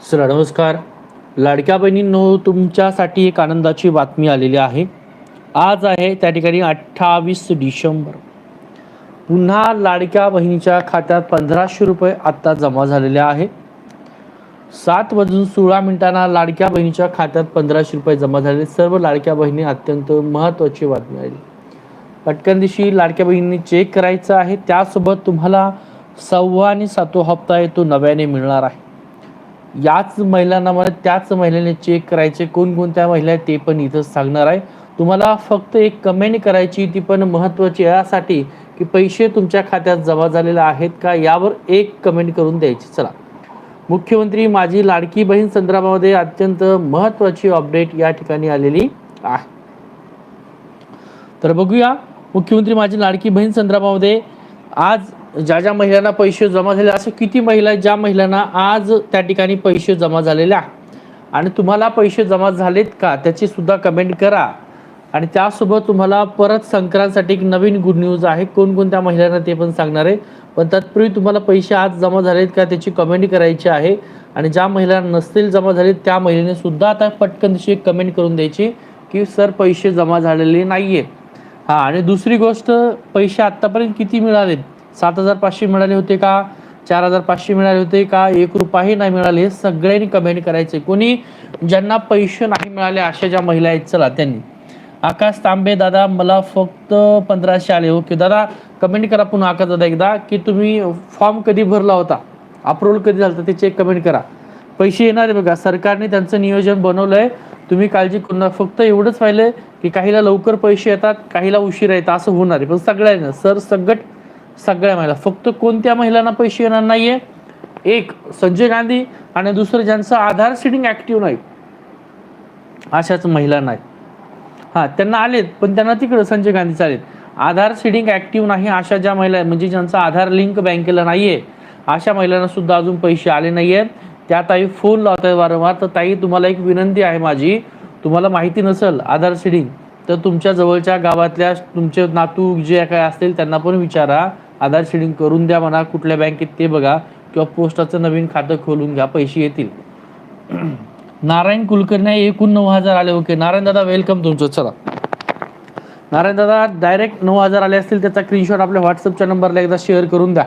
Sir नमस्कार. लाडक्या बहिणींनो तुमच्यासाठी एक आनंदाची बातमी आलेली आहे. आज आहे त्या ठिकाणी अठ्ठावीस डिसेंबर. पुन्हा लाडक्या बहिणीच्या खात्यात पंधराशे रुपये आत्ता जमा झालेले आहे. सात वाजून सोळा मिनिटांना लाडक्या बहिणीच्या खात्यात पंधराशे रुपये जमा झाले. सर्व लाडक्या बहिणी अत्यंत महत्त्वाची बातमी आली पटकन दिवशी लाडक्या बहिणींनी चेक करायचं आहे. त्यासोबत तुम्हाला सव्वा आणि सातवा हप्ता आहे तो नव्याने मिळणार आहे. याच महिलांना मला त्याच महिलेने चेक करायचे. कोणकोणत्या महिला आहेत ते पण इथं सांगणार आहे. तुम्हाला फक्त एक कमेंट करायची ती पण महत्त्वाची यासाठी की पैसे तुमच्या खात्यात जमा झालेले आहेत का यावर एक कमेंट करून द्यायची. चला. मुख्यमंत्री माझी लाडकी बहीण संदर्भामध्ये अत्यंत महत्त्वाची अपडेट या ठिकाणी आलेली आहे. तर बघूया. मुख्यमंत्री माझी लाडकी बहीण संदर्भामध्ये आज ज्या ज्या महिलांना पैसे जमा झाले असे किती महिला आहेत ज्या महिलांना आज त्या ठिकाणी पैसे जमा झालेले आहे? आणि तुम्हाला पैसे जमा झालेत का? त्याची सुद्धा कमेंट करा. आणि त्यासोबत तुम्हाला परत संक्रांतसाठी एक नवीन गुड न्यूज आहे. कोणकोणत्या महिलांना ते पण सांगणार आहे. पण तत्पूर्वी तुम्हाला पैसे आज जमा झालेत का त्याची कमेंट करायची आहे. आणि ज्या महिला नसतील जमा झालेत त्या महिलेने सुद्धा आता पटकन तशी एक कमेंट करून द्यायची की सर पैसे जमा झालेले नाही आहेत हां आणि दुसरी गोष्ट पैसे आत्तापर्यंत किती मिळालेत? सात हजार पाचशे मिळाले होते का? चार हजार पाचशे मिळाले होते का? एक रुपयाही नाही मिळाले. सगळ्यांनी कमेंट करायचे. कोणी ज्यांना पैसे नाही मिळाले अशा ज्या महिला आहेत चला त्यांनी. आकाश तांबे दादा मला फक्त पंधराशे आले. ओके दादा कमेंट करा पुन्हा आकाश दादा एकदा की तुम्ही फॉर्म कधी भरला होता? अप्रूव्हल कधी झालं होतं ते चेक कमेंट करा. पैसे येणार आहे बघा. सरकारने त्यांचं नियोजन बनवलंय. तुम्ही काळजी करू नका. फक्त एवढंच पाहिलं की काहीला लवकर पैसे येतात काहीला उशीर येतात असं होणार आहे. पण सगळ्यांना सर सगट सगळ्या महिला. फक्त कोणत्या महिलांना पैसे येणार नाहीये? एक संजय गांधी आणि दुसरं ज्यांचं आधार सीडिंग ऍक्टिव्ह नाही अशाच महिला नाही हा त्यांना आलेत पण त्यांना तिकडं संजय गांधी आलेत. आधार सिडिंग ऍक्टिव्ह नाही अशा ज्या महिला आहेत, म्हणजे ज्यांचा आधार लिंक बँकेला नाहीये अशा महिलांना सुद्धा अजून पैसे आले नाही आहेत त्या ताई फोन आहे वारंवार. तर ताई तुम्हाला एक विनंती आहे माझी. तुम्हाला माहिती नसेल आधार सिडिंग तर तुमच्या जवळच्या गावातल्या तुमचे नातू जे काय असतील त्यांना पण विचारा. आधार शेडिंग करून द्या म्हणा कुठल्या बँकेत ते बघा किंवा पोस्टाचं नवीन खातं खोलून घ्या पैसे येतील. नारायण कुलकर्णी एकूण नऊ हजार आले. ओके नारायण दादा वेलकम तुमचं. चला. नारायण दादा डायरेक्ट नऊ हजार आले असतील त्याचा स्क्रीनशॉट आपल्या व्हॉट्सअपच्या नंबरला एकदा शेअर करून द्या.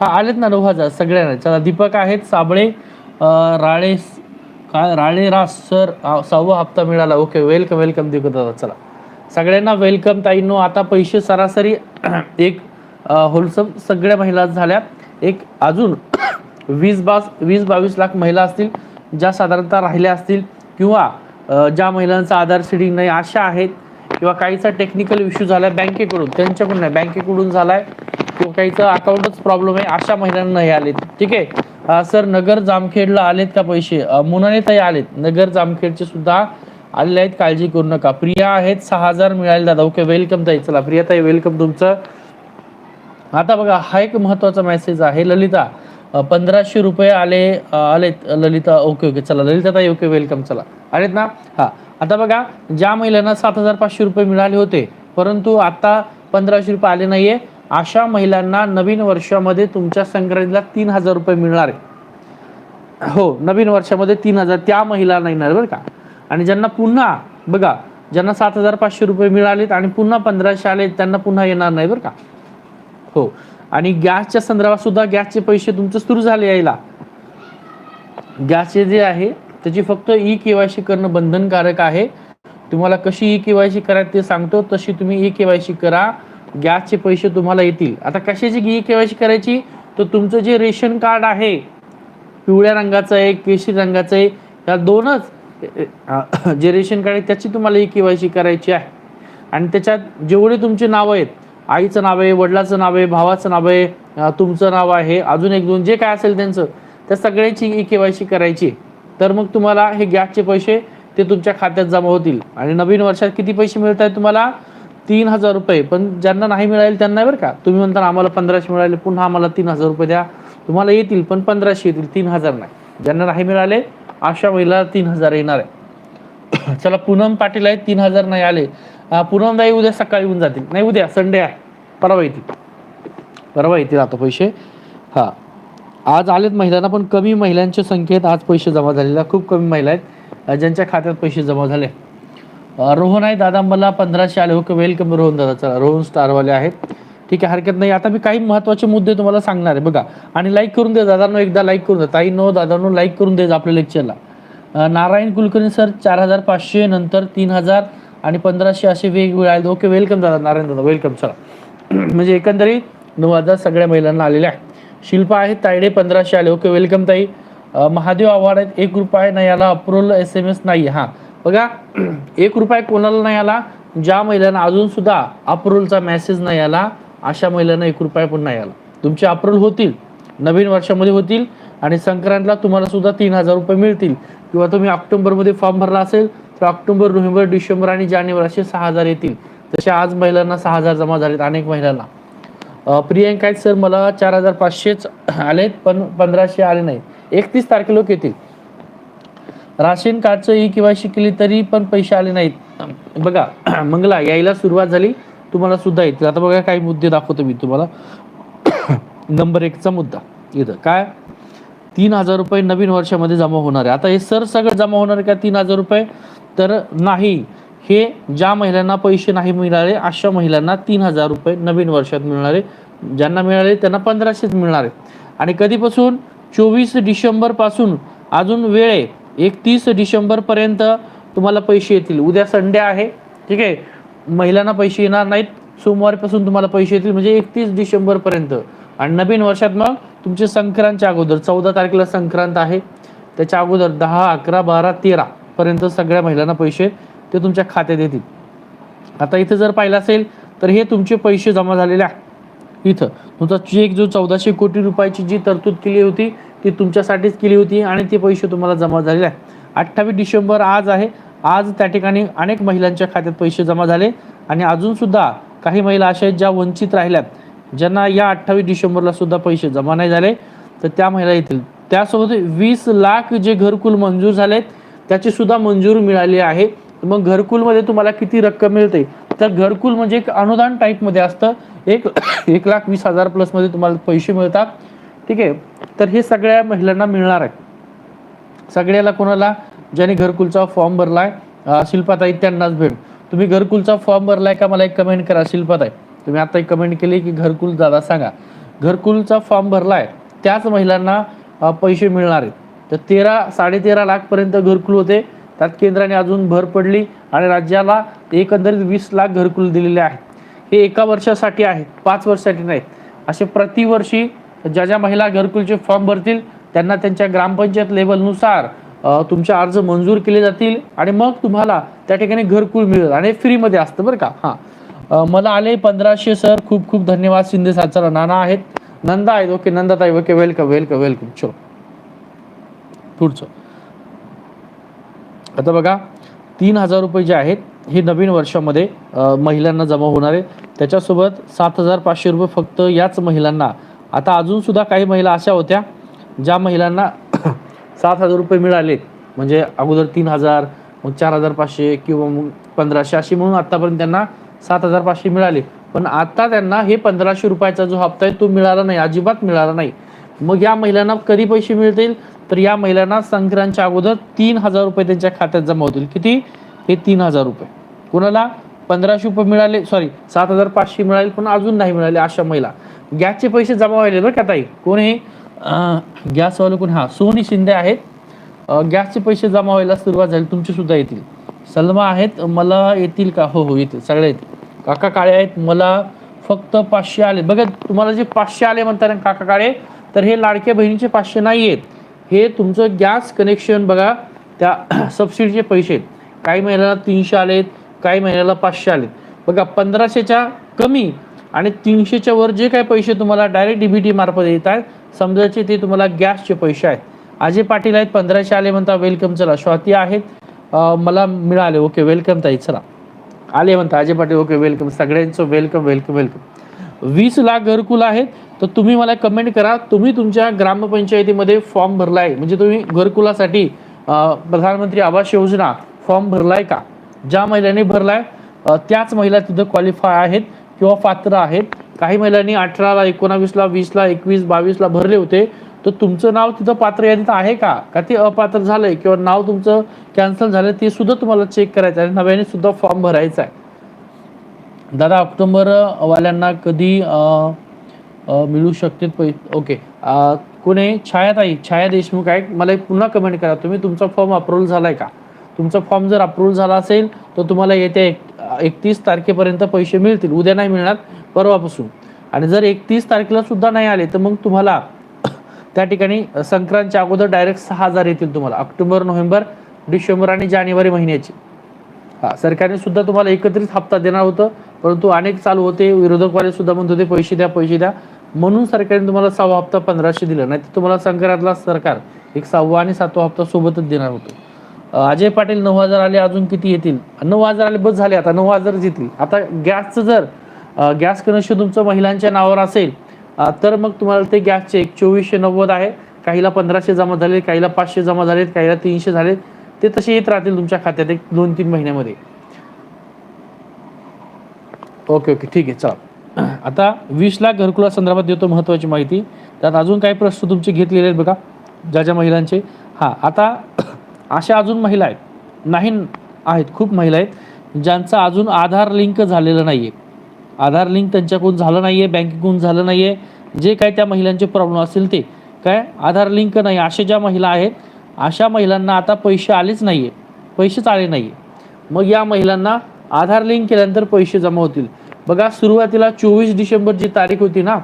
हा आलेत ना नऊ हजार सगळ्यांना. चला दीपक आहेत साबळे राळे काय राळे रास सर सहावा हप्ता मिळाला. ओके वेलकम वेलकम दीपक दादा चला. सगळ्यांना वेलकम ताईंनो आता पैसे सरासरी एक होलसम सगळ्या महिला झाल्या. एक अजून वीस बास वीस बावीस लाख महिला असतील ज्या साधारणतः राहिल्या असतील किंवा ज्या महिलांचा आधार सीडिंग नाही अशा आहेत किंवा काहीचा टेक्निकल इश्यू झाला बँकेकडून त्यांच्याकडून नाही बँकेकडून झालाय किंवा काहीचा अकाउंटच प्रॉब्लेम आहे अशा महिलांना हे आलेत. ठीक आहे? सर नगर जामखेडला आलेत का पैसे? मुनाने ताई आलेत. नगर जामखेडचे सुद्धा आलेले आहेत काळजी करू नका. प्रिया आहेत सहा हजार मिळाले दादा. ओके वेलकम ताई. चला प्रिया ताई वेलकम तुमचं. आता बघा हा एक महत्त्वाचा मेसेज आहे. ललिता पंधराशे रुपये आले आलेत. ललिता ओके ओके चला ललिता ताई ओके वेलकम चला. आलेत ना? हा. आता बघा ज्या महिलांना सात हजार पाचशे रुपये मिळाले होते परंतु आता पंधराशे रुपये आले नाहीये अशा महिलांना नवीन वर्षामध्ये तुमच्या संक्रांतीला तीन हजार रुपये मिळणार आहे. हो नवीन वर्षामध्ये तीन हजार त्या महिलांना येणार बरं का? आणि ज्यांना पुन्हा बघा ज्यांना सात हजार पाचशे रुपये मिळालेत आणि पुन्हा पंधराशे आले त्यांना पुन्हा येणार नाही बरं का? हो. आणि गॅसच्या संदर्भात सुद्धा गॅसचे पैसे तुमचे सुरू झाले यायला. गॅसचे जे आहे त्याची फक्त ई केवायसी करणं बंधनकारक आहे. तुम्हाला कशी ई केवायसी करायची ते सांगतो तशी तुम्ही ई केवायसी करा. गॅसचे पैसे तुम्हाला येतील. आता कशाची ई केवायसी करायची? तर तुमचं जे रेशन कार्ड आहे पिवळ्या रंगाचं आहे केशरी रंगाचं आहे या दोनच जे रेशन कार्ड आहे त्याची तुम्हाला ई केवायसी करायची आहे. आणि त्याच्यात जेवढे तुमचे नावं आहेत आईचं नाव आहे वडिलाचं नाव आहे भावाचं नाव आहे तुमचं नाव आहे अजून एक दोन जे काय असेल त्यांचं त्या सगळ्याची ई केवायसी करायची. तर मग तुम्हाला हे गॅसचे पैसे ते तुमच्या खात्यात जमा होतील. आणि नवीन वर्षात किती पैसे मिळत आहेत तुम्हाला? तीन हजार रुपये. पण ज्यांना नाही मिळाले त्यांना बरं का? तुम्ही म्हणता आम्हाला पंधराशे मिळाले पुन्हा आम्हाला तीन हजार रुपये द्या. तुम्हाला येतील पण पंधराशे येतील तीन हजार नाही. ज्यांना नाही मिळाले अशा महिला तीन हजार येणार आहे. चला पूनम पाटील आहेत तीन हजार नाही आले. पूनमदाई उद्या सकाळी येऊन जातील. नाही उद्या संडे आहे. परवा येतील. परवा येतील आता पैसे. हां. आज आलेत महिलांना पण कमी महिलांच्या संख्येत आज पैसे जमा झालेले खूप कमी महिला आहेत. ज्यांच्या खात्यात पैसे जमा झाले. रोहन आहे दादा मला पंधराशे आले. हो, ओके वेलकम रोहन दादा. चला रोहन स्टारवाले आहेत. ठीक आहे हरकत नाही. आता मी काही महत्त्वाचे मुद्दे तुम्हाला सांगणार आहे. बघा आणि लाईक करून दे दादांनो एकदा लाईक करून दे ताई नो दादांनो लाईक करून दे आपल्या लेक्चरला नारायण कुलकर्णी सर चार हजार पाचशे नंतर तीन हजार आणि पंधराशे असे वेगवेगळे आहेत ओके वेलकम दादा नारायण दादा. वेलकम चला. म्हणजे एकंदरीत नऊ हजार सगळ्या महिलांना आलेल्या आहेत. शिल्पा आहेत तायडे पंधराशे आले. ओके वेलकम ताई. महादेव आव्हाड आहेत एक रुपये नाही आला. अप्रोल एस एम एस नाही हां. बघा एक रुपये कोणाला नाही आला ज्या महिलांना अजून सुद्धा अप्रोलचा मेसेज नाही आला अशा महिलांना एक रुपया पण नाही आला. तुमचे अप्रोल होतील नवीन वर्षामध्ये होतील आणि संक्रांतला तुम्हाला सुद्धा तीन हजार रुपये मिळतील. किंवा तुम्ही ऑक्टोबरमध्ये फॉर्म भरला असेल तर ऑक्टोबर नोव्हेंबर डिसेंबर आणि जानेवारी असे सहा हजार येतील. तसे आज महिलांना सहा हजार जमा झालेत अनेक महिलांना. प्रियांका प्रियंका आहेत सर मला चार हजार पाचशेच आलेत पण पंधराशे आले नाही एकतीस तारखे लोक येतील. राशन कार्डचं ई केवायसी केली तरी पण पैसे आले नाहीत. बघा मंगला यायला सुरुवात झाली तुम्हाला सुद्धा येतील. आता बघा काही मुद्दे दाखवतो मी तुम्हाला. नंबर एकचा मुद्दा. इथं काय? तीन हजार रुपये नवीन वर्षामध्ये जमा होणार आहे. आता हे सर सगळं जमा होणार का? तीन हजार रुपये? तर नाही हे ज्या महिलांना पैसे नाही मिळाले अशा महिलांना तीन हजार रुपये नवीन वर्षात मिळणारे ज्यांना मिळाले त्यांना पंधराशेच मिळणार. आहे आणि कधीपासून? चोवीस डिसेंबरपासून अजून वेळ आहे. एकतीस डिसेंबरपर्यंत तुम्हाला पैसे येतील. उद्या संडे आहे. ठीक आहे. महिलांना पैसे येणार नाहीत. सोमवारपासून तुम्हाला पैसे येतील. म्हणजे एकतीस डिसेंबरपर्यंत आणि नवीन वर्षात मग तुमचे संक्रांतच्या अगोदर चौदा तारखेला संक्रांत आहे. त्याच्या अगोदर दहा अकरा बारा तेरा. पर्यंत सगळ्या महिलांना पैसे ते तुमच्या खात्यात येतील आता इथं जर पाहिलं असेल तर हे तुमचे पैसे जमा झालेले आहे. इथं. तुमचा चेक जो चौदाशे कोटी रुपयाची जी तरतूद केली होती ती तुमच्यासाठीच केली होती आणि ते पैसे तुम्हाला जमा झालेले आहे. अठ्ठावीस डिसेंबर आज आहे. आज त्या ठिकाणी अनेक महिलांच्या खात्यात पैसे जमा झाले आणि अजूनसुद्धा काही महिला अशा आहेत ज्या वंचित राहिल्यात ज्यांना या अठ्ठावीस डिसेंबरला सुद्धा पैसे जमा नाही झाले. तर त्या महिला येतील. त्यासोबत वीस लाख जे घरकुल मंजूर झालेत त्याची सुद्धा मंजुरी मिळाली आहे. मग घरकुलमध्ये तुम्हाला किती रक्कम मिळते? तर घरकुल म्हणजे एक अनुदान टाईपमध्ये असतं. एक एक लाख वीस हजार प्लसमध्ये तुम्हाला पैसे मिळतात. ठीक आहे? तर हे सगळ्या महिलांना मिळणार आहे. सगळ्याला कोणाला? ज्याने घरकुलचा फॉर्म भरलाय शिल्पाताई त्यांनाच भेट. तुम्ही घरकुलचा फॉर्म भरलाय का? मला एक कमेंट करा शिल्पाताई. तुम्ही आता एक कमेंट केली की घरकुल दादा सांगा. घरकुलचा फॉर्म भरलाय त्याच महिलांना पैसे मिळणार आहेत. तर तेरा साडेतेरा लाखपर्यंत घरकुल होते. त्यात केंद्राने अजून भर पडली आणि राज्याला एकंदरीत वीस लाख घरकुल दिलेले आहेत. हे एका वर्षासाठी आहेत पाच वर्षासाठी नाहीत असे प्रतिवर्षी ज्या ज्या महिला घरकुलचे फॉर्म भरतील त्यांना त्यांच्या ग्रामपंचायत लेवलनुसार तुमचे अर्ज मंजूर केले जातील आणि मग तुम्हाला त्या ठिकाणी घरकुल मिळेल आणि फ्रीमध्ये असतं बरं का? हां. मला आले पंधराशे सर. खूप खूप धन्यवाद. शिंदे साचारा नाना आहेत. नंदा आहेत. ओके नंदाताई. ओके वेलकम वेलकम वेलकम चलो. पुढचं. आता बघा तीन हजार रुपये जे आहेत हे नवीन वर्षामध्ये महिलांना जमा होणार आहे. त्याच्यासोबत सात हजार पाचशे रुपये फक्त याच महिलांना. आता अजून सुद्धा काही महिला अशा होत्या ज्या महिलांना सात हजार रुपये मिळाले म्हणजे अगोदर तीन हजार मग चार हजार पाचशे किंवा मग पंधराशे अशी म्हणून आतापर्यंत त्यांना सात हजार पाचशे मिळाले. पण आता त्यांना हे पंधराशे रुपयाचा जो हप्ता आहे तो मिळाला नाही अजिबात मिळाला नाही. मग या महिलांना कधी पैसे मिळतील? तर या महिलांना संक्रांतच्या अगोदर तीन हजार रुपये त्यांच्या खात्यात जमा होतील. किती? हे तीन हजार रुपये. कोणाला? पंधराशे रुपये मिळाले सॉरी सात हजार पाचशे मिळाले पण अजून नाही मिळाले अशा महिला. गॅसचे पैसे जमा व्हायले बरं का ताई? कोण हे? गॅसवाले कोण? हां सोनी शिंदे आहेत. गॅसचे पैसे जमा व्हायला सुरुवात झाली. तुमचे सुद्धा येतील. सलमा आहेत मला येतील का? हो हो येतील. सगळे येतील. काका काळे आहेत मला फक्त पाचशे आले. बघा तुम्हाला जे पाचशे आले म्हणतात काका काळे तर हे लाडक्या बहिणीचे पाचशे नाही आहेत हे तुमचं गॅस कनेक्शन बघा त्या सबसिडीचे पैसे आहेत. काही महिन्याला तीनशे आलेत काही महिन्याला पाचशे आलेत. बघा पंधराशेच्या कमी आणि तीनशेच्या वर जे काही पैसे तुम्हाला डायरेक्ट डीबीटी मार्फत येत आहेत समजायचे ते तुम्हाला गॅसचे पैसे आहेत. अजय पाटील आहेत पंधराशे आले म्हणता वेलकम चला. स्वाती आहेत मला मिळाले. ओके वेलकम ताई चला. आले म्हणता अजय पाटील ओके वेलकम सगळ्यांचं वेलकम वेलकम वेलकम वीस लाख घरकुल आहेत तर तुम्ही मला कमेंट करा. तुम्ही तुमच्या ग्रामपंचायतीमध्ये फॉर्म आहे म्हणजे तुम्ही घरकुलासाठी प्रधानमंत्री आवास योजना फॉर्म भरलाय का? ज्या महिलांनी भरलाय आहे त्याच महिला तिथं क्वालिफाय आहेत किंवा पात्र आहेत. काही महिलांनी अठराला एकोणावीसला वीसला एकवीस बावीसला भरले होते. तर तुमचं नाव तिथं पात्र यादीत आहे का? का ते अपात्र झालंय? किंवा नाव तुमचं कॅन्सल झालं ते सुद्धा तुम्हाला चेक करायचं आहे आणि नव्याने सुद्धा फॉर्म भरायचा आहे दादा ऑक्टोबर वाल्यांना कधी मिळू शकते पै ओके. अ, कोणी छायाताई छाया देशमुख आहे मला एक पुन्हा कमेंट करा. तुम्ही तुमचा फॉर्म अप्रूव्ह झाला आहे का? तुमचा फॉर्म जर अप्रूव्ह झाला असेल तर तुम्हाला येत्या एक एकतीस तारखेपर्यंत पैसे मिळतील. उद्या नाही मिळणार परवापासून. आणि जर एकतीस तारखेला सुद्धा नाही आले तर मग तुम्हाला त्या ठिकाणी संक्रांतच्या अगोदर डायरेक्ट सहा हजार येतील तुम्हाला. ऑक्टोबर नोव्हेंबर डिसेंबर आणि जानेवारी महिन्याची. सरकारने सुद्धा तुम्हाला एकत्रित हप्ता देणार होतं परंतु अनेक चालू होते विरोधकवाले सुद्धा म्हणत होते पैसे द्या पैसे द्या. म्हणून सरकारने तुम्हाला सहावा हप्ता पंधराशे दिला. नाही तर तुम्हाला संक्रांतला सरकार एक सहावा आणि सातवा हप्ता सोबतच देणार होतं. अजय पाटील नऊ हजार आले अजून किती येतील? नऊ हजार आले बस झाले आता नऊ हजार येतील आता गॅसचं जर गॅस कनेक्शन तुमचं महिलांच्या नावावर असेल तर मग तुम्हाला ते गॅसचे एक चोवीसशे नव्वद आहे. काहीला पंधराशे जमा झाले काहीला पाचशे जमा झालेत काहीला तीनशे झाले ते तसे येत राहतील तुमच्या खात्यात एक दोन तीन महिन्यामध्ये. ओके ओके ठीक आहे चला. आता वीस लाख घरकुला संदर्भात देतो महत्त्वाची माहिती. त्यात अजून काही प्रश्न तुमचे घेतलेले आहेत बघा ज्या ज्या महिलांचे. हां आता अशा अजून महिला आहेत. नाही आहेत खूप महिला आहेत ज्यांचं अजून आधार लिंक झालेलं नाही आहे आधार लिंक त्यांच्याकडून झालं नाही आहे बँकेकडून झालं नाही आहे जे काय त्या महिलांचे प्रॉब्लेम असतील ते. काय? आधार लिंक नाही. अशा ज्या महिला आहेत अशा महिलांना आता पैसे आलेच नाही आहे पैसेच आले नाही आहे मग या महिलांना आधार लिंक केल्यानंतर पैसे जमा होतील. बघा सुरुवातीला चोवीस डिसेंबर जी तारीख होती ना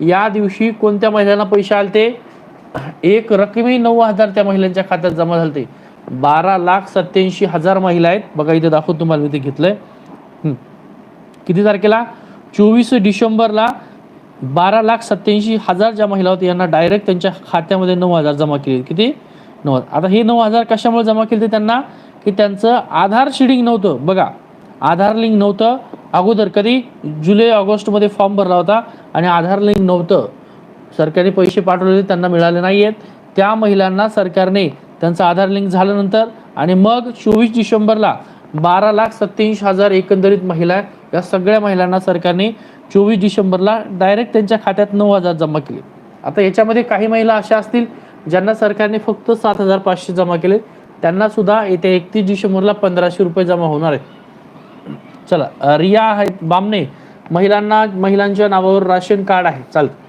या दिवशी कोणत्या महिलांना पैसे आले ते एक रकमी नऊ हजार त्या महिलांच्या खात्यात जमा झाले बारा लाख सत्याऐंशी हजार महिला आहेत. बघा इथे दाखवतो तुम्हाला मी ते घेतलंय किती तारखेला? चोवीस डिसेंबरला बारा लाख सत्याऐंशी हजार ज्या महिला होत्या यांना डायरेक्ट त्यांच्या खात्यामध्ये नऊ हजार जमा केले. किती? नऊ आता हे नऊ हजार कशामुळे जमा केले ते त्यांना? की त्यांचं आधार शिडिंग नव्हतं. बघा आधार लिंक नव्हतं. अगोदर कधी? जुलै ऑगस्टमध्ये फॉर्म भरला होता आणि आधार लिंक नव्हतं. सरकारने पैसे पाठवलेले त्यांना मिळाले नाही आहेत त्या महिलांना सरकारने त्यांचं आधार लिंक झाल्यानंतर आणि मग चोवीस डिसेंबरला बारा लाख सत्याऐंशी हजार एकंदरीत महिला या सगळ्या महिलांना सरकारने चोवीस डिसेंबरला डायरेक्ट त्यांच्या खात्यात नऊ हजार जमा केले. आता याच्यामध्ये काही महिला अशा असतील ज्यांना सरकारने फक्त सात हजार पाचशे जमा केले त्यांना सुद्धा येत्या एकतीस डिसेंबरला पंधराशे रुपये जमा होणार आहेत. चला रिया आहेत बामणे. महिलांना महिलांच्या नावावर राशन कार्ड आहे. चालतं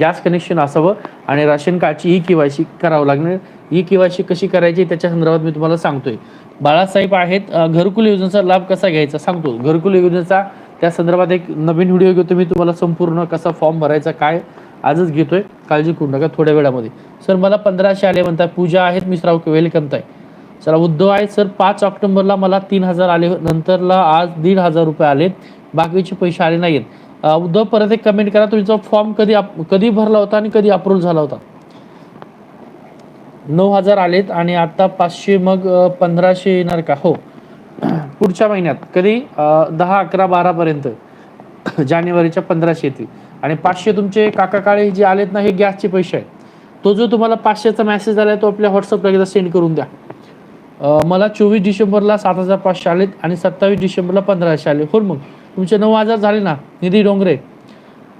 गॅस कनेक्शन असावं आणि राशन कार्डची ई केवायसी करावं लागणार. ई केवायसी कशी करायची त्याच्या संदर्भात मी तुम्हाला सांगतोय. बाळासाहेब आहेत घरकुल योजनेचा लाभ कसा घ्यायचा सांगतो. घरकुल योजनेचा त्या संदर्भात एक नवीन व्हिडिओ घेतो मी तुम्हाला संपूर्ण कसा फॉर्म भरायचा काय आजच घेतोय. काळजी करू नका थोड्या वेळामध्ये. सर मला पंधराशे आले म्हणतात. पूजा आहेत मिश्राव वेलकम ताई. चला उद्धव आहे सर पाच ऑक्टोबरला मला तीन हजार आले. नंतरला आज दीड हजार रुपये आले. बाकीचे पैसे आले नाहीत उद्धव परत एक कमेंट करा. तुमचा फॉर्म कधी कधी भरला होता आणि कधी अप्रूव्ह झाला होता? नऊ हजार आलेत आणि आता पाचशे मग पंधराशे येणार का? हो. पुढच्या महिन्यात. कधी? दहा अकरा बारापर्यंत जानेवारीच्या पंधराशे येतील. आणि पाचशे तुमचे काका काळे जे आलेत ना हे गॅसचे पैसे आहेत. तो जो तुम्हाला पाचशेचा मेसेज आला आहे तो आपल्या व्हॉट्सअपला एकदा सेंड करून द्या. मला चोवीस डिसेंबरला सात हजार पाचशे आलेत आणि सत्तावीस डिसेंबरला पंधराशे आले हो मग तुमचे नऊ हजार झाले ना निधी डोंगरे.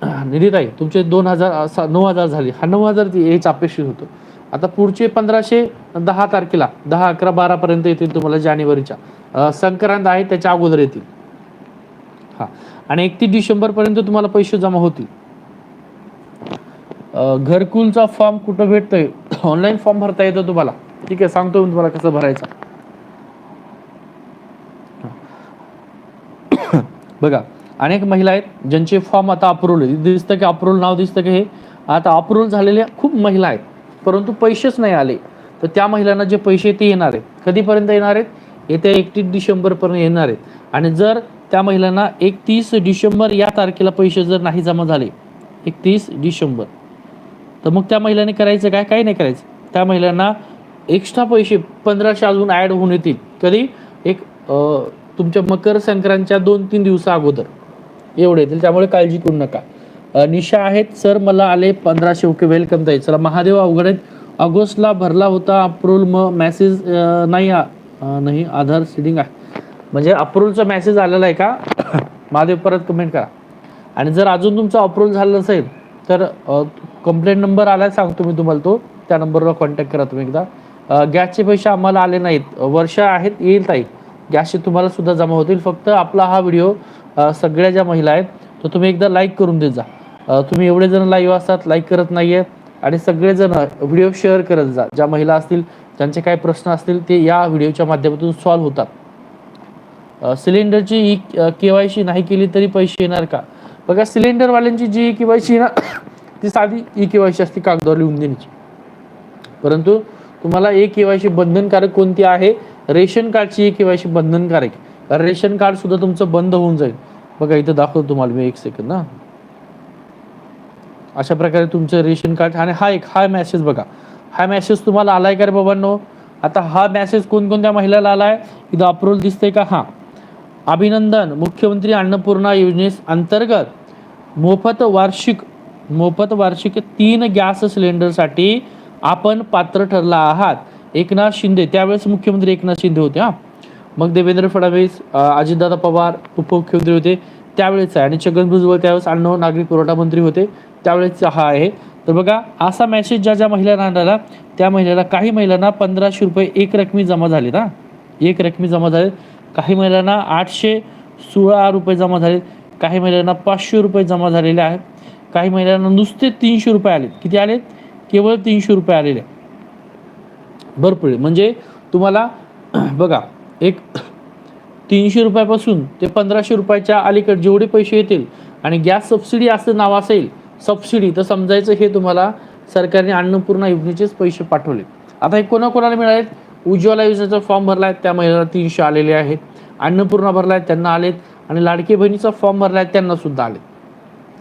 निधी ताई तुमचे दोन हजार नऊ हजार झाले. हा नऊ हजार हेच अपेक्षित होतं. आता पुढचे पंधराशे दहा तारखेला दहा अकरा बारापर्यंत येतील तुम्हाला जानेवारीच्या. संक्रांत आहे त्याच्या अगोदर येतील. हां. आणि एकतीस डिसेंबरपर्यंत तुम्हाला पैसे जमा होतील. घरकुलचा फॉर्म कुठं भेटतोय? ऑनलाईन फॉर्म भरता येतो तुम्हाला. ठीक आहे सांगतो मी तुम्हाला कसं भरायचा. बघा अनेक महिला आहेत ज्यांचे फॉर्म आता अप्रुव्हल दिसतं की अप्रूव्हल नाव दिसतं की हे. आता अप्रूव्हल झालेल्या खूप महिला आहेत परंतु पैसेच नाही आले. तर त्या महिलांना जे पैसे ते येणार आहेत. कधीपर्यंत येणार आहेत? येत्या एकतीस डिसेंबरपर्यंत येणार आहेत. आणि जर त्या महिलांना एकतीस डिसेंबर या तारखेला पैसे जर नाही जमा झाले एकतीस डिसेंबर. तर मग त्या महिलांनी करायचं काय? काही नाही करायचं. त्या महिलांना एक्स्ट्रा पैसे पंधराशे अजून ॲड होऊन येतील. कधी? एक तुमच्या मकर संक्रांतच्या दोन तीन दिवसा अगोदर. एवढे येतील. त्यामुळे काळजी करू नका. निशा आहेत. सर मला आले पंधराशे. ओके वेलकम ताई. चला महादेव अवघड आहेत. ऑगस्टला भरला होता अप्रूल मग मॅसेज नाही आ- नाही. आधार सिडिंग आहे. म्हणजे अप्रूव्हलचा मेसेज आलेला आहे का? महादेव परत कमेंट करा. आणि जर अजून तुमचं अप्रूव्हल झालं नसेल तर कंप्लेंट नंबर आला सांगतो मी तुम्हाला तो. त्या नंबरवर कॉन्टॅक्ट करा तुम्ही एकदा. गॅसचे पैसे आम्हाला आले नाहीत. वर्ष आहेत येईल ताई. गॅसचे तुम्हाला सुद्धा जमा होतील. फक्त आपला हा व्हिडिओ सगळ्या ज्या महिला आहेत तो तुम्ही एकदा लाईक करून देत जा. तुम्ही एवढे जण लाईव्ह असतात लाईक करत नाही आहेत आणि सगळेजण व्हिडिओ शेअर करत जा. ज्या महिला असतील ज्यांचे काही प्रश्न असतील ते या व्हिडिओच्या माध्यमातून सॉल्व्ह होतात. सिलेंडरची ई केवायसी नाही केली तरी पैसे येणार का? बघा सिलेंडरवाल्यांची जी ई केवायसी ना ती साधी ई केवायसी असते कागदावर लिहून देण्याची. परंतु तुम्हाला ए केवायसी बंधनकारक कोणती आहे? रेशन कार्डची ए केवायसी बंधनकारक. कारण रेशन कार्ड सुद्धा तुमचं बंद होऊन जाईल. बघा इथं दाखवतो तुम्हाला मी एक सेकंद ना अशा प्रकारे तुमचं रेशन कार्ड आणि हा एक हा मॅसेज बघा. हा मॅसेज तुम्हाला आलाय का रे बाबांनो? आता हा मेसेज कोणकोणत्या महिलाला आलाय? इथं अप्रूव्हल दिसतंय का? हा. अभिनंदन मुख्यमंत्री अन्नपूर्णा योजनेस अंतर्गत मोफत वार्षिक मोफत वार्षिक तीन गॅस सिलेंडरसाठी आपण पात्र ठरला आहात. एकनाथ शिंदे त्यावेळेस मुख्यमंत्री एकनाथ शिंदे होते हा. मग देवेंद्र फडणवीस अजितदादा पवार उपमुख्यमंत्री होते त्यावेळेस आहे. आणि छगन भुजबळ त्यावेळेस अन्न नागरिक पुरवठा मंत्री होते त्यावेळेस हा आहे. तर बघा असा मेसेज ज्या ज्या महिलांना आला त्या महिलेला काही महिलांना पंधराशे रुपये एक रकमी जमा झाले ना एक रकमी जमा झाले काही महिलांना आठशे सोळा रुपये जमा झाले काही महिलांना पाचशे रुपये जमा झालेले आहेत काही महिलांना नुसते तीनशे रुपये आलेत. किती आलेत? केवळ तीनशे रुपये आलेले भरपूर आहे. म्हणजे तुम्हाला बघा एक तीनशे रुपयापासून ते पंधराशे रुपयाच्या अलीकडे जेवढे पैसे येतील आणि गॅस सबसिडी असं नाव असेल सबसिडी तर समजायचं हे तुम्हाला सरकारने अन्नपूर्णा योजनेचेच पैसे पाठवले आता हे कोणाकोणाला मिळालेत? उज्ज्वला योजनेचा फॉर्म भरला आहे त्या महिलांना तीनशे आलेले आहेत. अन्नपूर्णा भरला आहे त्यांना आलेत. आणि लाडकी बहिणीचा फॉर्म भरला आहे त्यांना सुद्धा आले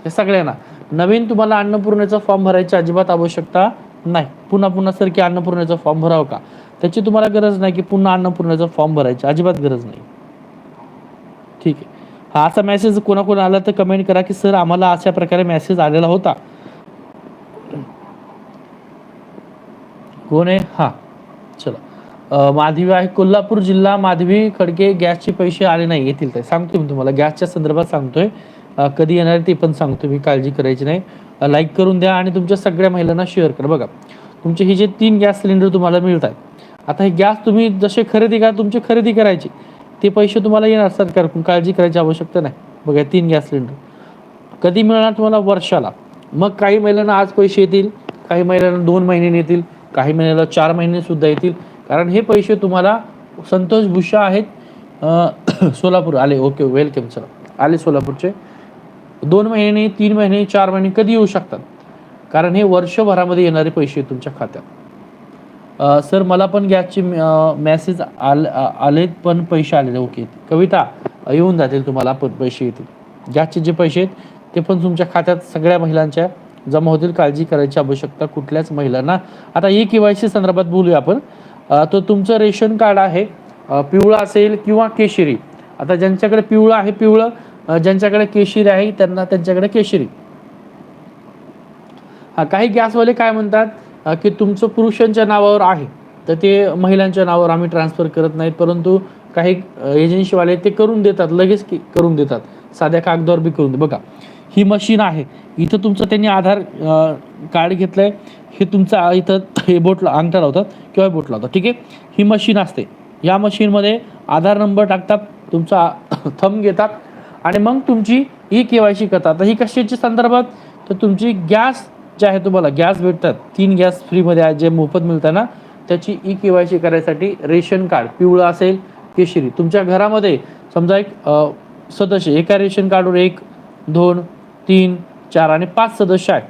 हे सगळ्यांना. नवीन तुम्हाला अन्नपूर्णेचा फॉर्म भरायची अजिबात आवश्यकता नाही. पुन्हा पुन्हा सर की अन्नपूर्णेचा फॉर्म भरावं का? त्याची तुम्हाला गरज नाही की पुन्हा अन्नपूर्णेचा फॉर्म भरायची. अजिबात गरज नाही. ठीक आहे. हा असा मेसेज कोणाकोण आला तर कमेंट करा की सर आम्हाला अशा प्रकारे मेसेज आलेला होता. कोण आहे? हा. चला. माधवी आहे. कोल्हापूर जिल्हा माधवी खडके गॅसचे पैसे आले नाही येतील ते सांगतो मी तुम्हाला. गॅसच्या संदर्भात सांगतोय. कधी येणार ते पण सांगतो मी काळजी करायची नाही. लाईक करून द्या आणि तुमच्या सगळ्या महिलांना शेअर करा. बघा तुमचे हे जे तीन गॅस सिलेंडर तुम्हाला मिळत आहेत आता हे गॅस तुम्ही जसे खरेदी करा तुमची खरेदी करायची ते पैसे तुम्हाला येणार सरकारकडून. काळजी करायची आवश्यकता नाही. बघा तीन गॅस सिलेंडर. कधी मिळणार तुम्हाला वर्षाला? मग काही महिलांना आज पैसे येतील काही महिलांना दोन महिने येतील काही महिन्याला चार महिने सुद्धा येतील. कारण हे पैसे तुम्हाला संतोष भुषा आहेत सोलापूर आले ओके वेलकम सर आले सोलापूरचे. दोन महिने तीन महिने चार महिने कधी येऊ शकतात? कारण हे वर्षभरामध्ये येणारे पैसे आहेत तुमच्या खात्यात. सर मला पण गॅसचे मेसेज आल आलेत पण पैसे आलेले ओके. कविता येऊन जातील तुम्हाला पण पैसे येतील. गॅसचे जे पैसे आहेत ते पण तुमच्या खात्यात सगळ्या महिलांच्या जमा होतील. काळजी करायची आवश्यकता कुठल्याच महिलांना. आता ई के वाय सी संदर्भात बोलूया आपण. तर तुमचं रेशन कार्ड आहे पिवळं असेल किंवा केशरी. आता ज्यांच्याकडे पिवळं आहे पिवळं ज्यांच्याकडे केशरी आहे त्यांना त्यांच्याकडे केशरी. हा काही गॅसवाले काय म्हणतात की तुमचं पुरुषांच्या नावावर आहे तर ते महिलांच्या नावावर आम्ही ट्रान्सफर करत नाहीत परंतु काही एजन्सीवाले ते करून देतात लगेच करून देतात. साध्या कागदावर बी करून दे. बघा ही मशीन आहे. इथं तुमचं त्यांनी आधार कार्ड कार्ड घेतलंय. हे तुमचा इथं हे बोट अंगठा लावतात किंवा बोट लावतात. ठीक आहे? ही मशीन असते. या मशीनमध्ये आधार नंबर टाकतात तुमचा थंब घेतात आणि मग तुमची ई के वाय सी करतात. तर ही कशाची संदर्भात? तर तुमची गॅस जे आहे तुम्हाला गॅस भेटतात. तीन गॅस फ्रीमध्ये आहे जे मोफत मिळतं ना त्याची ई के वाय सी करायसाठी रेशन कार्ड पिवळं असेल केशरी. तुमच्या घरामध्ये समजा एक सदस्य एका रेशन कार्डवर एक दोन तीन चार आणि पाच सदस्य आहेत.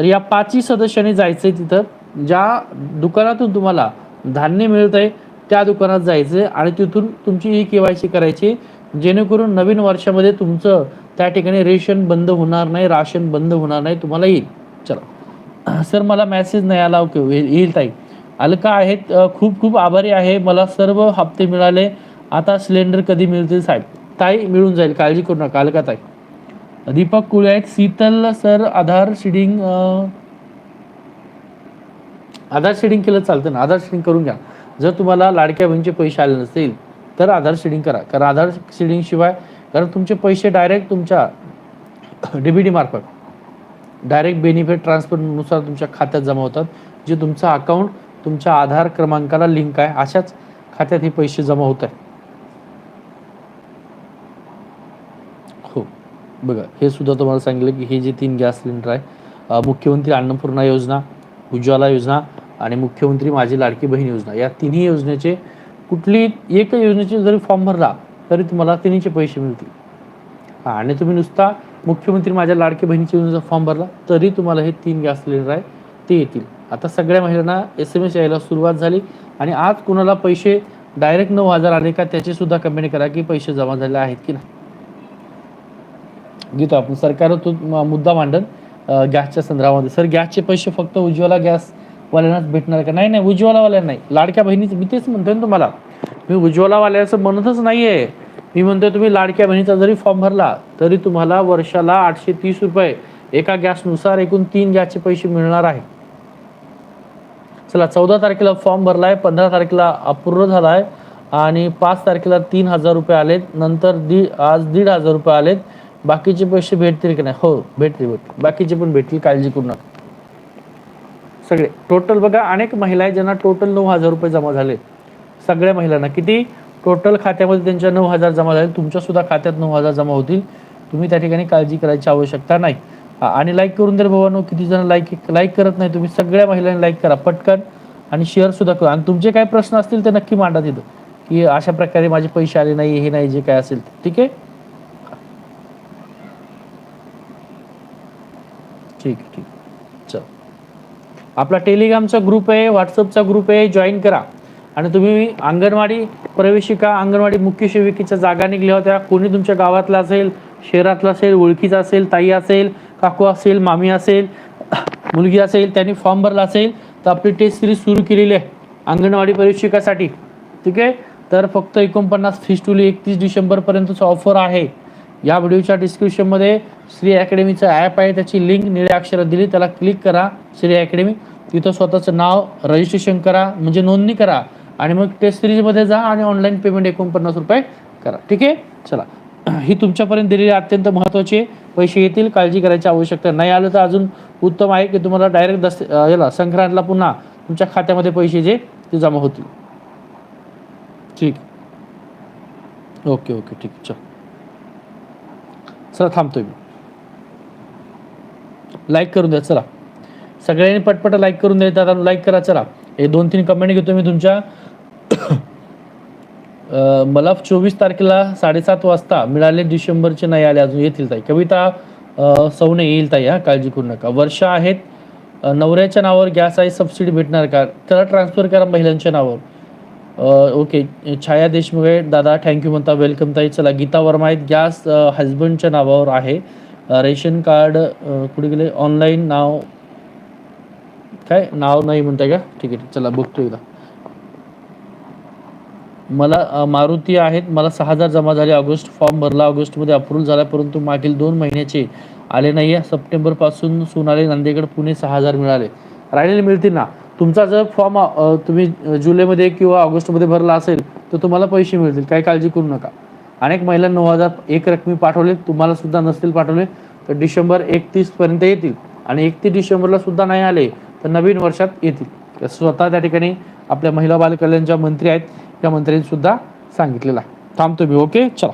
तर या पाचही सदस्यांनी जायचं आहे तिथं. ज्या दुकानातून तुम्हाला धान्य मिळत आहे त्या दुकानात जायचं आणि तिथून तुमची ही के वाय सी करायची जेणेकरून नवीन वर्षामध्ये तुमचं त्या ठिकाणी रेशन बंद होणार नाही राशन बंद होणार नाही तुम्हाला येईल. चला. सर मला मॅसेज नाही आला ओके येईल येईल ताई. अलका आहेत खूप खूप आभारी आहे मला सर्व हप्ते मिळाले. आता सिलेंडर कधी मिळतील साहेब? ताई मिळून जाईल काळजी करू नका अलका ताई. दीपक कुळे आहेत. Sheetal sir Aadhaar seeding Aadhaar seeding केलं चालतं ना. आधार शेडिंग करून घ्या. जर तुम्हाला लाडक्या बहिणीचे पैसे आले नसतील तर आधार शेडिंग करा. कारण आधार शेडिंग शिवाय कारण तुमचे पैसे डायरेक्ट तुमच्या डीबीडी मार्फत डायरेक्ट बेनिफिट ट्रान्सफरनुसार तुमच्या खात्यात जमा होतात जे तुमचं अकाउंट तुमच्या आधार क्रमांकाला लिंक आहे. अशाच खात्यात हे पैसे जमा होत आहे हो बघा हे सुद्धा तुम्हाला सांगितलं की हे जे तीन गॅस सिलेंडर आहे मुख्यमंत्री अन्नपूर्णा योजना उज्ज्वला योजना आणि मुख्यमंत्री माझी लाडकी बहीण योजना या तिन्ही योजनेचे कुठली एक योजनेचे जरी फॉर्म भरला तरी तुम्हाला तिन्हीचे पैसे मिळतील. आणि तुम्ही नुसता मुख्यमंत्री माझ्या लाडकी बहिणीच्या योजनेचा फॉर्म भरला तरी तुम्हाला हे तीन गॅस सिलेंडर आहे ते येतील. आता सगळ्या महिलांना एस एम एस यायला सुरुवात झाली आणि आज कुणाला पैसे डायरेक्ट नऊ हजार आले का त्याची सुद्धा कमेंट करा की पैसे जमा झाले आहेत की नाही. घेतो आपण. सरकार तो मुद्दा मांडन गॅसच्या संदर्भामध्ये. सर गॅसचे पैसे फक्त उज्ज्वला गॅस वाल्यांनाच भेटणार का? नाही नाही उज्ज्वलावाल्या नाही. लाडक्या बहिणीचं मी तेच म्हणतोय ना तुम्हाला. मी उज्ज्वलावाल्याचं म्हणतच नाहीये. मी म्हणतोय तुम्ही लाडक्या बहिणीचा जरी फॉर्म भरला तरी तुम्हाला वर्षाला आठशे तीस रुपये एका गॅसनुसार एकूण तीन गॅसचे पैसे मिळणार आहे. चला चौदा तारखेला फॉर्म भरलाय पंधरा तारखेला अपूर्ण झालाय आणि पाच तारखेला तीन हजार रुपये आलेत. नंतर दी आज दीड हजार रुपये आलेत. बाकीचे पैसे भेटतील की नाही? हो भेटतील भेटतील. बाकीचे पण भेटतील काळजी करू नका. सगळे. टोटल बघा अनेक महिला आहेत ज्यांना टोटल नऊ हजार रुपये जमा झाले. सगळ्या महिलांना. किती? टोटल खात्यामध्ये त्यांच्या नऊ हजार जमा झाले. तुमच्या सुद्धा खात्यात नऊ हजार जमा होतील. तुम्ही त्या ठिकाणी काळजी करायची आवश्यकता नाही. आणि लाईक करून दे रे भावानो. किती जण लाईक लाईक करत नाही तुम्ही सगळ्या महिलांनी लाईक करा. पटकन. आणि शेअर सुद्धा करा. आणि तुमचे काय प्रश्न असतील ते नक्की मांडा तिथं. की अशा प्रकारे माझे पैसे आले नाही हे नाही जे काय असेल. ठीक आहे? ठीक आहे ठीक चल. आपला टेलिग्रामचा ग्रुप आहे व्हॉट्सअपचा ग्रुप आहे जॉईन करा. आणि तुम्ही अंगणवाडी प्रवेशिका अंगणवाडी मुख्य सेविकेच्या जागा निघल्या होत्या. कोणी तुमच्या गावातला असेल शहरातला असेल ओळखीचा असेल ताई असेल काकू असेल मामी असेल मुलगी असेल त्यांनी फॉर्म भरला असेल तर आपली टेस्ट सिरीज सुरू केलेली आहे. अंगणवाडी प्रवेशिकासाठी. ठीक आहे? तर फक्त एकोणपन्नास फीस टुली एकतीस डिसेंबरपर्यंतच ऑफर आहे. या व्हिडिओच्या डिस्क्रिप्शनमध्ये श्री अकॅडमीचं ॲप आहे त्याची लिंक निळ्या अक्षरात दिली त्याला क्लिक करा श्री अकॅडमी. तिथं स्वतःचं नाव रजिस्ट्रेशन करा म्हणजे नोंदणी करा आणि मग टेस्ट सिरीजमध्ये जा आणि ऑनलाईन पेमेंट एकोणपन्नास रुपये करा. ठीक आहे? चला. ही तुमच्यापर्यंत दिलेली अत्यंत महत्त्वाचे पैसे येतील काळजी करायची आवश्यकता नाही. आलं तर अजून उत्तम आहे की तुम्हाला डायरेक्ट दस याला संक्रांतला पुन्हा तुमच्या खात्यामध्ये पैसे जे ते जमा होतील. ठीक. ओके ओके ठीक चल. चला थांबतोय मी. लाईक करून द्या चला. सगळ्यांनी पटपट लाईक करून द्या आता लाईक करा चला. हे दोन तीन कमेंट घेतो मी तुमच्या. मला चोवीस तारखेला साडेसात वाजता मिळाले डिसेंबरचे नाही आले अजून येतील ताई. कविता सौने येईल ताई हा काळजी करू नका. वर्ष आहेत. नवऱ्याच्या नावावर गॅस आहे सबसिडी भेटणार का? त्याला ट्रान्सफर करा महिलांच्या नावावर. ओके. छाया देशमुख आहे दादा थँक्यू म्हणता वेलकम ताई. चला गीता वर्मा आहेत. गॅस हजबंडच्या नावावर आहे. रेशन कार्ड कुठे गेले? ऑनलाईन नाव. काय? नाव नाही म्हणताय का? ठीक आहे चला बघतो एकदा. मला मारुती आहेत. मला सहा हजार जमा झाले ऑगस्ट. फॉर्म भरला ऑगस्टमध्ये. अप्रूव्ह झाला परंतु मागील दोन महिन्याचे आले नाही आहे सप्टेंबरपासून सोनाली नांदेगड पुणे सहा हजार मिळाले. राहिलेले मिळतील ना? तुमचा जर फॉर्म तुम्ही जुलैमध्ये किंवा ऑगस्टमध्ये भरला असेल तर तुम्हाला पैसे मिळतील. काही काळजी करू नका. अनेक महिला नऊ हजार एक रकमी पाठवले तुम्हाला सुद्धा नसतील पाठवले तर डिसेंबर एकतीस पर्यंत येतील. आणि एकतीस डिसेंबरला सुद्धा नाही आले तर नवीन वर्षात येतील. स्वतः त्या ठिकाणी आपल्या महिला बालकल्याणच्या मंत्री आहेत त्या मंत्र्यांनी सुद्धा सांगितलेलं आहे. थांबतो मी ओके? चला.